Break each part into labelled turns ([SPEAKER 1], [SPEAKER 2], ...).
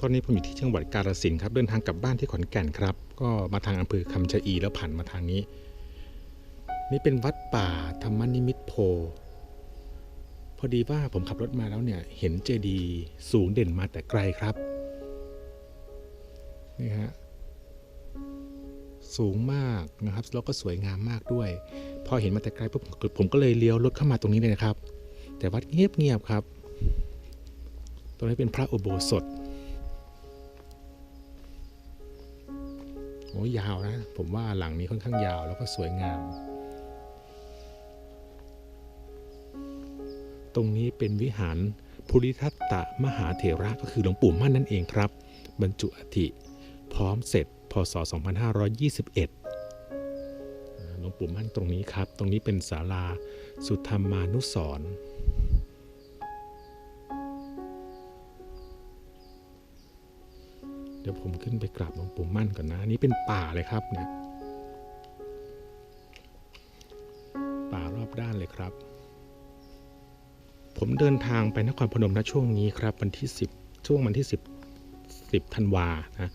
[SPEAKER 1] ตอนนี้ผมอยู่ที่จังหวัดกาฬสินครับเดินทางกลับบ้านที่ขอนแก่นครับ ก็มาทางอำเภอคำชะอีแล้วผ่านมาทางนี้ นี่เป็นวัดป่าธรรมนิมิตโพพอดีว่าผมขับรถมาแล้วเนี่ยเห็นเจดีย์สูงเด่นมาแต่ไกลครับนี่ฮะสูงมากนะครับแล้วก็สวยงามมากด้วย พอเห็นมาแต่ไกลปุ๊บผมก็เลยเลี้ยวรถเข้ามาตรงนี้เลยนะครับ แต่วัดเงียบๆครับ ตรงนี้เป็นพระอุโบสถ อ้ยาวนะ ผมว่าหลังนี้ค่อนข้างยาวแล้วก็สวยงาม ตรงนี้เป็นวิหารภูริทัตตมหาเถระก็คือหลวงปู่มั่นนั่นเองครับ บรรจุอัฐิพร้อมเสร็จ พศ 2521อ่าหลวงปู่มั่นตรงนี้ครับ ตรงนี้เป็นศาลาสุธรรมานุสรณ์ ดี๋ยวผมขึ้นไปกราบหลวงปู่มั่นก่อนนะอันนี้เป็นป่าเลยครับเนี่ยป่ารอบด้านเลยครับ ผมเดินทางไปนครพนมนะช่วงนี้ครับ วันที่ 10 ช่วงวันที่ 10 10ธันวานะ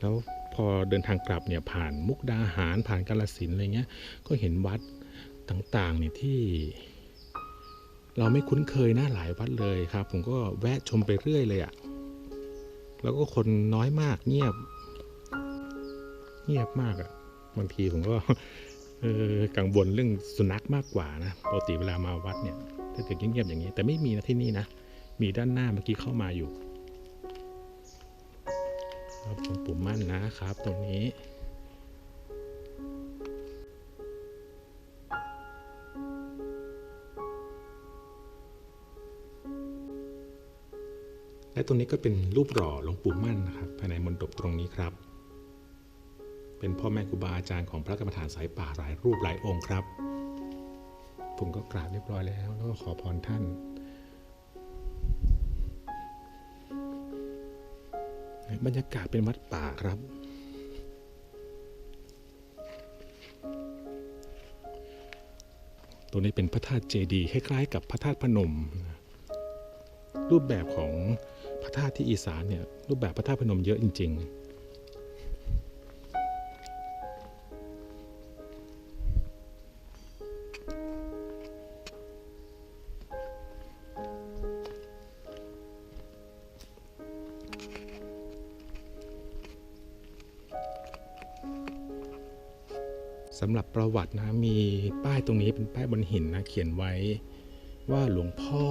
[SPEAKER 1] แล้วพอเดินทางกลับเนี่ยผ่านมุกดาหารผ่านกาลสินอะไรเงี้ย ก็เห็นวัดต่างๆเนี่ยที่ เราไม่คุ้นเคยนะหลายวัดเลยครับ ผมก็แวะชมไปเรื่อยเลยอะ่ะ แล้วก็คนน้อยมากเงียบ เงียบมากอะ่ะบางทีผมก็กังวลเรื่องสุนัขมากกว่านะปกติเวลามาวัดเนี่ยถ้าเกิดเงียบๆอย่างนี้ แต่ไม่มีนะที่นี่นะ มีด้านหน้าเมื่อกี้เข้ามาอยู่ครับผมปุ่มมั่นนะครับตรงนี้ และตรงนี้ก็เป็นรูปหล่อหลวงปู่มั่นนะครับภายในมณฑปตรงนี้ครับ เป็นพ่อแม่ครูบาอาจารย์ของพระกรรมฐานสายป่าหลายรูปหลายองค์ครับ ผมก็กราบเรียบร้อยแล้ว แล้วก็ขอพรท่าน บรรยากาศเป็นวัดป่าครับตัวนี้เป็นพระธาตุเจดีย์คล้ายๆ กับพระธาตุพนมรูปแบบของ พระธาตุที่อีสานเนี่ยรูปแบบพระธาตุพนมเยอะจริง ๆสำหรับประวัตินะมีป้ายตรงนี้เป็นป้ายบนหินนะเขียนไว้ว่าหลวงพ่อ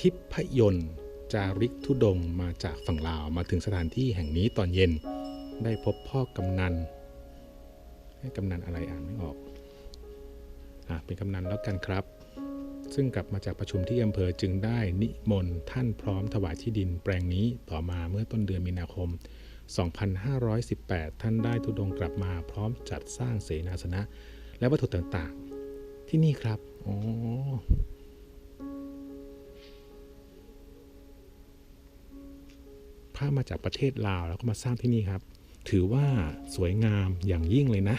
[SPEAKER 1] ทิพยนต์ จาริกธุดงมาจากฝั่งลาวมาถึงสถานที่แห่งนี้ตอนเย็น ได้พบพ่อกำนัน ให้กำนันอะไรอ่านไม่ออกอะเป็นกำนันแล้วกันครับ ซึ่งกลับมาจากประชุมที่อำเภอจึงได้นิมนต์ท่านพร้อมถวายที่ดินแปลงนี้ต่อมาเมื่อต้นเดือนมีนาคม 2518 ท่านได้ทุดงกลับมาพร้อมจัดสร้างเสนาสนะ และวัตถุต่างๆ ที่นี่ครับ อ๋อ พระมาจากประเทศลาวแล้วก็มาสร้างที่นี่ครับ ถือว่าสวยงามอย่างยิ่งเลยนะ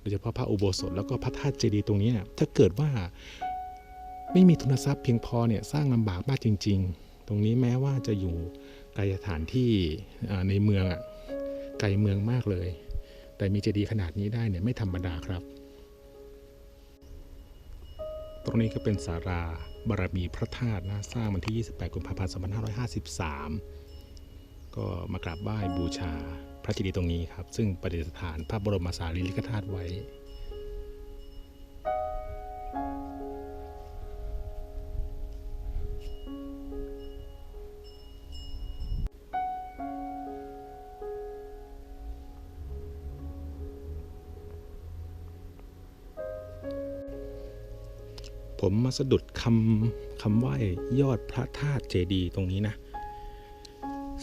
[SPEAKER 1] โดยเฉพาะพระอุโบสถแล้วก็พระธาตุเจดีย์ตรงนี้ถ้าเกิดว่าไม่มีทุนทรัพย์เพียงพอเนี่ยสร้างลำบากมากจริง ๆ ตรงนี้แม้ว่าจะอยู่ไกลสถานที่ในเมืองอะไกลเมืองมากเลย แต่มีเจดีย์ขนาดนี้ได้เนี่ยไม่ธรรมดาครับ ตรงนี้ก็เป็นสาราบารมีพระธาตุนะสร้างวันที่ 28 กุมภาพันธ์ 2553 ก็มากราบไหว้บูชาพระเจดีย์ตรงนี้ครับ ซึ่งประดิษฐานพระบรมสารีริกธาตุไว้ผมมาสะดุดคำคำไหว้ยอดพระธาตุเจดีย์ตรงนี้นะ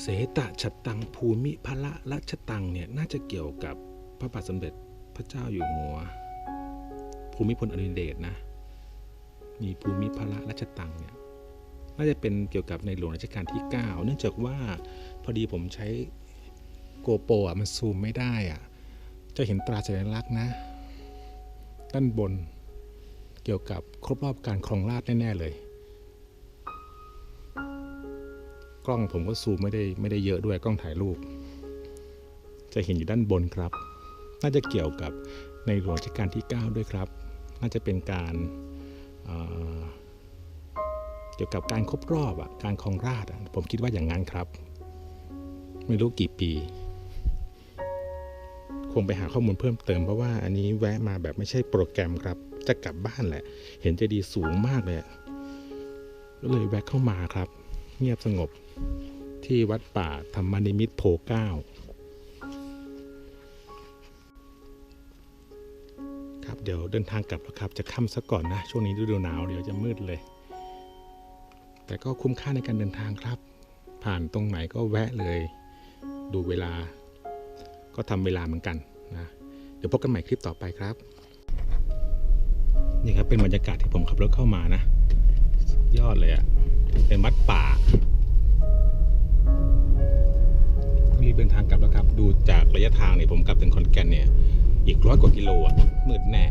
[SPEAKER 1] เสตะชัตตังภูมิพระรัชตังเนี่ยน่าจะเกี่ยวกับพระบาทสมเด็จพระเจ้าอยู่หัว ภูมิพลอดุลยเดชนะ มีภูมิพระรัชตังเนี่ยน่าจะเป็นเกี่ยวกับในหลวงรัชกาลที่ 9 เนื่องจากว่าพอดีผมใช้โกโปรอะมันซูมไม่ได้อะจะเห็นตราสัญลักษณ์นะ ด้านบนเกี่ยวกับครบรอบการครองราชแน่ ๆ เลย ล้องผมก็ซูมไม่ได้ไม่ได้เยอะด้วยกล้องถ่ายรูป จะเห็นอยู่ด้านบนครับ น่าจะเกี่ยวกับในหลวงรัชกาลที่ 9 ด้วยครับ น่าจะเป็นการเอ่อเกี่ยวกับการครบรอบอะการครองราชย์อะผมคิดว่าอย่างนั้นครับ ไม่รู้กี่ปี คงไปหาข้อมูลเพิ่มเติมเพราะว่าอันนี้แวะมาแบบไม่ใช่โปรแกรมครับ จะกลับบ้านแหละ เห็นเจดีสูงมากเลยก็เลยแวะเข้ามาครับ เงียบสงบที่วัดป่าธรรมนิมิตโพเก้าครับเดี๋ยวเดินทางกลับแล้วครับ จะค่ำซะก่อนนะ ช่วงนี้ฤดูหนาวเดี๋ยวจะมืดเลย แต่ก็คุ้มค่าในการเดินทางครับ ผ่านตรงไหนก็แวะเลย ดูเวลา ก็ทำเวลาเหมือนกันนะเดี๋ยวพบกันใหม่คลิปต่อไปครับ นี่ครับเป็นบรรยากาศที่ผมขับรถเข้ามานะ ยอดเลยอะ่ะ เป็นวัดป่ารีบเดินทางกลับแล้วครับ ดูจากระยะทางเนี่ยผมกลับถึงคอนแก่นเนี่ย อีกร้อยกว่ากิโลอะมืดแน่